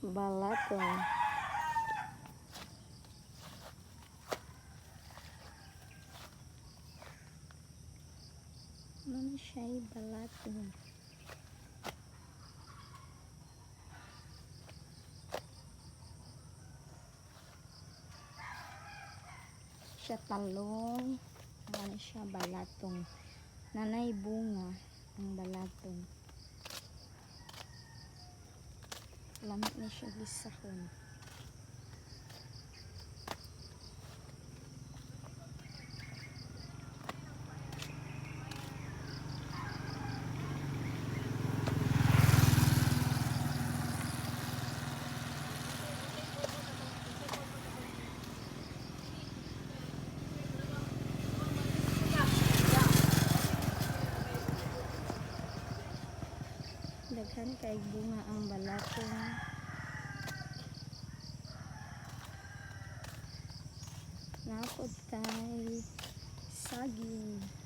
Balaton. Ano siya ay balaton? Siya talong. Ano siya balatong. Nanay bunga ang balatong. Lamit na siya gisahon. Daghan kay bunga ang balatong. Napod kay saging.